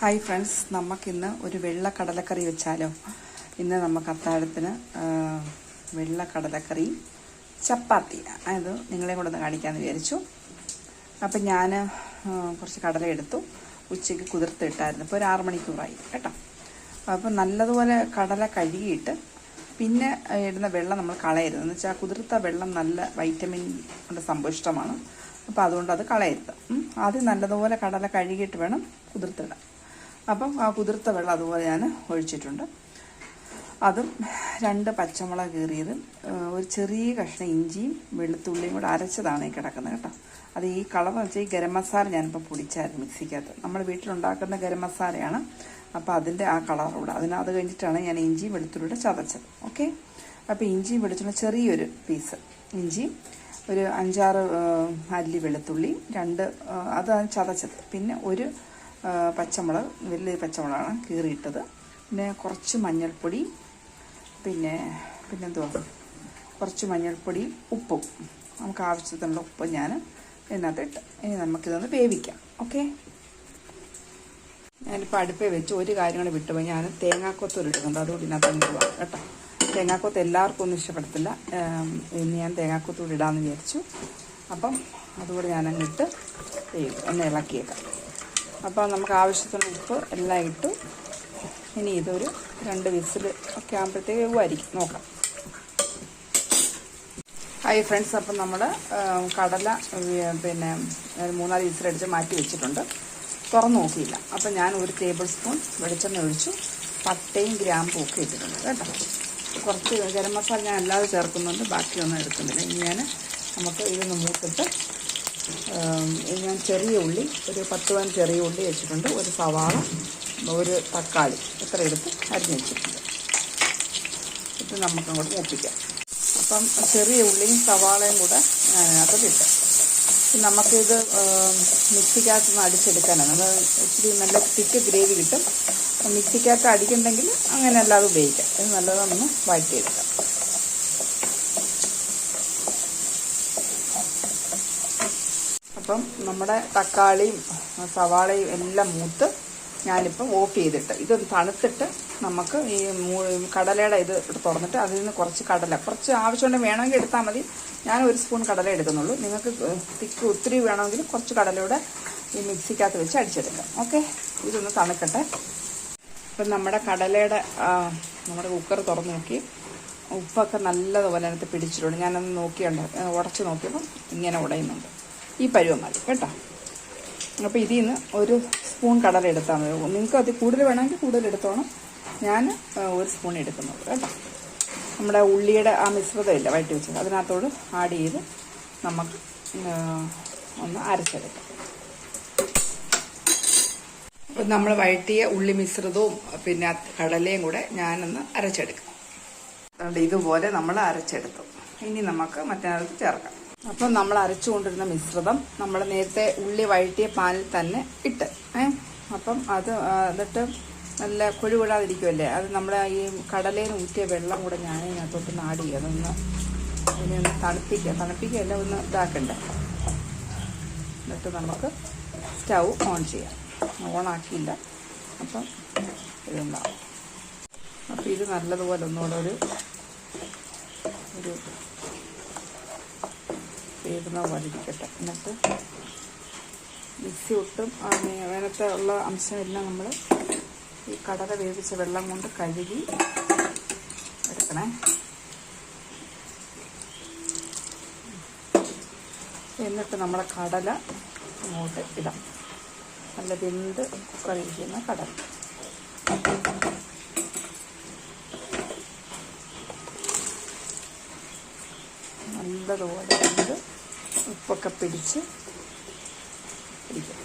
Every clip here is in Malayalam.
ഹായ് ഫ്രണ്ട്സ് നമുക്കിന്ന് ഒരു വെള്ള കടലക്കറി വെച്ചാലോ? ഇന്ന് നമുക്ക് അത്താഴത്തിന് വെള്ള കടലക്കറി ചപ്പാത്തി. അത് നിങ്ങളെ കൂടെ ഒന്ന് കാണിക്കാമെന്ന് വിചാരിച്ചു. അപ്പം ഞാൻ കുറച്ച് കടല എടുത്തു. ഉച്ചയ്ക്ക് കുതിർത്തിട്ടായിരുന്നു. ഇപ്പോൾ ഒരു ആറ് മണിക്കൂറായി കേട്ടോ? അപ്പം നല്ലതുപോലെ കടല കഴുകിയിട്ട് പിന്നെ ഇടുന്ന വെള്ളം നമ്മൾ കളയരുത്. എന്ന് വെച്ചാൽ കുതിർത്ത വെള്ളം നല്ല വൈറ്റമിൻ കൊണ്ട് സമ്പുഷ്ടമാണ് അപ്പോൾ അതുകൊണ്ട് അത് കളയരുത്. ആദ്യം നല്ലതുപോലെ കടല കഴുകിയിട്ട് വേണം കുതിർത്തിടാൻ. അപ്പം ആ കുതിർത്ത വെള്ളം അതുപോലെ ഞാൻ ഒഴിച്ചിട്ടുണ്ട്. അതും രണ്ട് പച്ചമുളക് കീറിയത് ഒരു ചെറിയ കഷ്ണം ഇഞ്ചിയും വെളുത്തുള്ളിയും കൂടെ അരച്ചതാണ് ഈ കിടക്കുന്നത് കേട്ടോ. അത് ഈ കളർ വെച്ചാൽ ഈ ഗരം മസാല ഞാനിപ്പോൾ പൊടിച്ചായിരുന്നു മിക്സിക്കകത്ത്. നമ്മൾ വീട്ടിലുണ്ടാക്കുന്ന ഗരം മസാലയാണ്. അപ്പോൾ അതിന്റെ ആ കളർ അതിന് അത് കഴിഞ്ഞിട്ടാണ് ഞാൻ ഇഞ്ചിയും വെളുത്തുള്ളിയുടെ ചതച്ചത്. ഓക്കെ? അപ്പോൾ ഇഞ്ചിയും വെളുത്തുള്ളി ചെറിയൊരു പീസ്. ഇഞ്ചിയും ഒരു അഞ്ചാറ് അല്ലി വെളുത്തുള്ളി രണ്ട് അതാണ് ചതച്ചത്. പിന്നെ ഒരു പച്ചമുളക് വലിയ പച്ചമുളകാണ് കീറിയിട്ടത്. പിന്നെ കുറച്ച് മഞ്ഞൾപ്പൊടി പിന്നെ പിന്നെന്തുവാ? കുറച്ച് മഞ്ഞൾപ്പൊടി ഉപ്പും. നമുക്ക് ആവശ്യത്തിനുള്ള ഉപ്പ് ഞാൻ ഇതിനകത്ത് ഇട്ട് ഇനി നമുക്കിതൊന്ന് വേവിക്കാം. ഓക്കെ? ഞാനിപ്പോൾ അടുപ്പേ വെച്ച് ഒരു കാര്യം വിട്ടുപോയി. ഞാൻ തേങ്ങാക്കൊത്ത് ഇട്ടിട്ടുണ്ട്. അതുകൊണ്ട് ഇതിനകത്ത് പോവാം കേട്ടോ? തേങ്ങാക്കൊത്ത് എല്ലാവർക്കും ഒന്നും ഇഷ്ടപ്പെടത്തില്ല. ഇനി ഞാൻ തേങ്ങാക്കൊത്തുകൂടി ഇടാമെന്ന് വിചാരിച്ചു. അപ്പം അതുകൂടി ഞാനങ്ങിട്ട് ഒന്ന് ഇളക്കിയേക്കാം അപ്പോൾ നമുക്ക് ആവശ്യത്തിന് ഉപ്പ് എല്ലാം ഇട്ടു. ഇനി ഇതൊരു രണ്ട് വിസിൽ ഒക്കെ ആകുമ്പോഴത്തേക്ക് വരിക്കും നോക്കാം. ഹായ് ഫ്രണ്ട്സ് അപ്പം നമ്മൾ കടല പിന്നെ മൂന്നാൽ വിസിലടിച്ച് മാറ്റി വെച്ചിട്ടുണ്ട്. തുറന്നു നോക്കിയില്ല. അപ്പം ഞാൻ ഒരു ടേബിൾ സ്പൂൺ വെളിച്ചെണ്ണ ഒഴിച്ചു. പട്ടയും ഗ്രാമ്പും ഒക്കെ ഇട്ടിട്ടുണ്ട് കേട്ടോ. കുറച്ച് ഗരം മസാല ഞാൻ അല്ലാതെ ചേർക്കുന്നുണ്ട്. ബാക്കിയൊന്നും എടുക്കുന്നില്ല. ഇനി ഞാൻ നമുക്ക് ഇതൊന്ന് മൂത്തിട്ട് ഞാൻ ചെറിയ ഉള്ളി ഒരു പത്ത് പാൻ ചെറിയ ഉള്ളി വെച്ചിട്ടുണ്ട്. ഒരു സവാള ഒരു തക്കാളി ഇത്ര എടുത്ത് അരിഞ്ഞ് വെച്ചിട്ടുണ്ട്. ഇത് നമുക്കങ്ങോട്ട് മൂപ്പിക്കാം. അപ്പം ചെറിയ ഉള്ളിയും സവാളയും കൂടെ അത് പിന്നെ നമുക്കിത് മിക്സിക്കകത്ത് നിന്ന് അടിച്ചെടുക്കാനാണ്. അത് ഇച്ചിരി നല്ല തിക്ക് ഗ്രേവി കിട്ടും. മിക്സിക്കകത്ത് അടിക്കുന്നുണ്ടെങ്കിൽ അങ്ങനെ അല്ലാതെ ഉപയോഗിക്കാം. ഇത് നല്ലതാണെന്ന് വഴറ്റിയെടുക്കാം. അപ്പം നമ്മുടെ തക്കാളിയും സവാളയും എല്ലാം മൂത്ത് ഞാനിപ്പം ഓഫ് ചെയ്തിട്ട് ഇത് തണുത്തിട്ട് നമുക്ക് ഈ കടലയുടെ ഇത് തുറന്നിട്ട് അതിൽ നിന്ന് കുറച്ച് കടല. കുറച്ച് ആവശ്യമുണ്ടെങ്കിൽ വേണമെങ്കിൽ എടുത്താൽ മതി. ഞാൻ ഒരു സ്പൂൺ കടല എടുക്കുന്നുള്ളൂ. നിങ്ങൾക്ക് തിക്ക് ഒത്തിരി വേണമെങ്കിൽ കുറച്ച് കടലയുടെ ഈ മിക്സിക്കകത്ത് വെച്ച് അടിച്ചെടുക്കാം. ഓക്കെ? ഇതൊന്ന് തണുക്കട്ടെ. അപ്പം നമ്മുടെ കടലയുടെ നമ്മുടെ കുക്കർ തുറന്ന് നോക്കി. ഉപ്പൊക്കെ നല്ലതുപോലെ അതിനകത്ത് പിടിച്ചിട്ടുണ്ട്. ഞാനൊന്ന് നോക്കിയുണ്ട് ഉടച്ച് നോക്കിയപ്പം ഇങ്ങനെ ഉടയുന്നുണ്ട്. ഈ പരുവം മതി കേട്ടോ. അപ്പോൾ ഇതിൽ നിന്ന് ഒരു സ്പൂൺ കടല എടുത്താൽ മതി. നിങ്ങൾക്ക് അത് കൂടുതൽ വേണമെങ്കിൽ കൂടുതൽ എടുത്തോണം. ഞാൻ ഒരു സ്പൂൺ എടുക്കുന്നത് കേട്ടോ. നമ്മുടെ ഉള്ളിയുടെ ആ മിശ്രിതമില്ല വയറ്റി വെച്ചത്. അതിനകത്തോട് ആഡ് ചെയ്ത് നമുക്ക് ഒന്ന് അരച്ചെടുക്കാം. അപ്പം നമ്മൾ വഴറ്റിയ ഉള്ളി മിശ്രിതവും പിന്നെ കടലയും കൂടെ ഞാനൊന്ന് അരച്ചെടുക്കാം. അതുകൊണ്ട് ഇതുപോലെ നമ്മൾ അരച്ചെടുത്തു. ഇനി നമുക്ക് മറ്റേ ചേർക്കാം. അപ്പം നമ്മൾ അരച്ചുകൊണ്ടിരുന്ന മിശ്രിതം നമ്മൾ നേരത്തെ ഉള്ളി വഴറ്റിയ പാനിൽ തന്നെ ഇട്ട് ഏ? അപ്പം അത് എന്നിട്ട് നല്ല കൊഴുവിടാതിരിക്കുമല്ലേ അത് നമ്മൾ ഈ കടലയിൽ നിന്ന് ഊറ്റിയ വെള്ളം കൂടെ ഞാൻ ഇതിനകത്തോട്ട് നാടി അതൊന്ന് അതിനെ ഒന്ന് തണുപ്പിക്കുക. തണുപ്പിക്കുകയല്ല ഒന്ന് ഇതാക്കണ്ടേ? എന്നിട്ട് നമുക്ക് സ്റ്റൗ ഓൺ ചെയ്യാം. ഓണാക്കിയില്ല. അപ്പം ഇതുണ്ടാവും അപ്പോൾ ഇത് നല്ലതുപോലെ ഒന്നുകൂടെ ഒരു ഒരു വേവുന്ന പോലെ ഇരിക്കട്ടെ എന്നിട്ട് മിക്സി ഒട്ടും അതിനകത്തെ ഉള്ള അംശമെല്ലാം നമ്മൾ ഈ കടല വേവിച്ച വെള്ളം കൊണ്ട് കഴുകി എടുക്കണേ. എന്നിട്ട് നമ്മുടെ കടല അങ്ങോട്ട് ഇടാം. നല്ല വെന്ത് കുക്കറിയിരിക്കുന്ന കടല. നല്ലതുപോലെ ഉപ്പൊക്കെ പിടിച്ച് ഇരിക്കും.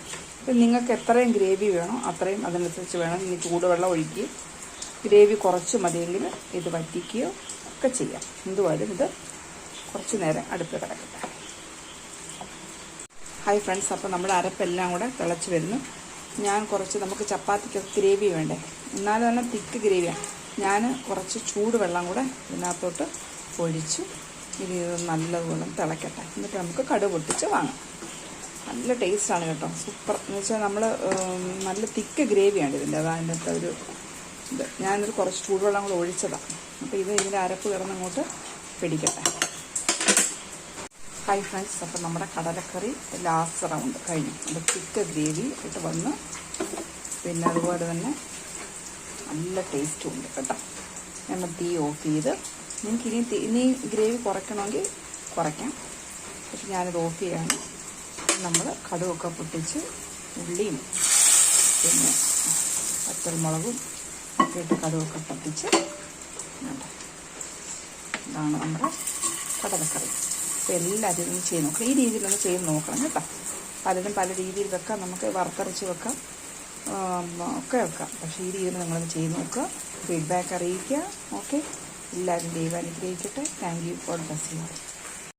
നിങ്ങൾക്ക് എത്രയും ഗ്രേവി വേണോ അത്രയും അതിനനുസരിച്ച് വേണം. ഇനി ചൂടുവെള്ളം ഒഴിക്കുകയും ഗ്രേവി കുറച്ച് മതിയെങ്കിൽ ഇത് വറ്റിക്കുകയോ ഒക്കെ ചെയ്യാം. എന്തുവായാലും ഇത് കുറച്ച് നേരം അടുപ്പ് കിടക്കട്ടെ. ഹായ് ഫ്രണ്ട്സ് അപ്പോൾ നമ്മൾ അരപ്പെല്ലാം കൂടെ തിളച്ച് വരുന്നു. ഞാൻ കുറച്ച് നമുക്ക് ചപ്പാത്തിക്ക് ഗ്രേവി വേണ്ടേ? എന്നാലും തന്നെ തിക്ക് ഗ്രേവിയാണ് ഞാൻ കുറച്ച് ചൂടുവെള്ളം കൂടെ ഇതിനകത്തോട്ട് ഒഴിച്ചു. ഇനി ഇത് നല്ലതുപോലെ തിളക്കട്ടെ. എന്നിട്ട് നമുക്ക് കടുക് പൊട്ടിച്ച് വാങ്ങാം. നല്ല ടേസ്റ്റാണ് കേട്ടോ. സൂപ്പർ എന്ന് വെച്ചാൽ നമ്മൾ നല്ല തിക്ക് ഗ്രേവിയാണ് ഇതിന്റെ അതാ അതിന്റെ ഒരു ഇത്. ഞാനൊരു കുറച്ച് ചൂടുവെള്ളം കൂടെ ഒഴിച്ചതാണ് അപ്പോൾ ഇത് ഇതിന്റെ അരപ്പ് കിടന്നങ്ങോട്ട് പിടിക്കട്ടെ. ഹൈ ഫ്രണ്ട്സ് അപ്പം നമ്മുടെ കടലക്കറി ലാസ്റ്റ് റൗണ്ട് കഴിഞ്ഞു. അത് തിക്ക് ഗ്രേവി ഇട്ട് വന്ന് പിന്നെ അതുപോലെ തന്നെ നല്ല ടേസ്റ്റും ഉണ്ട് കേട്ടോ. നമ്മൾ തീ ഓഫ് ചെയ്ത് നിങ്ങൾക്ക് ഇനി ഇനി ഗ്രേവി കുറയ്ക്കണമെങ്കിൽ കുറയ്ക്കാം. പക്ഷെ ഞാനത് ഓഫ് ചെയ്യാണ്. നമ്മൾ കടുവൊക്കെ പൊട്ടിച്ച് ഉള്ളിയും പിന്നെ പച്ചമുളകും ഒക്കെ ഇട്ട് കടുവൊക്കെ പൊട്ടിച്ച്. ഇതാണ് നമ്മുടെ കടലക്കറി. അപ്പോൾ എല്ലാവരും ഒന്ന് ചെയ്ത് നോക്കണം. ഈ രീതിയിലൊന്ന് ചെയ്ത് നോക്കണം കേട്ടോ. പലരും പല രീതിയിൽ വെക്കാം. നമുക്ക് വറുത്തരച്ച് വെക്കാം. ഒക്കെ വെക്കാം. പക്ഷേ ഈ രീതിയിൽ നിങ്ങളൊന്ന് ചെയ്ത് നോക്കുക. ഫീഡ്ബാക്ക് അറിയിക്കുക. ഓക്കെ എല്ലാവരും ദൈവം അനുഗ്രഹിക്കട്ടെ. Thank you for blessing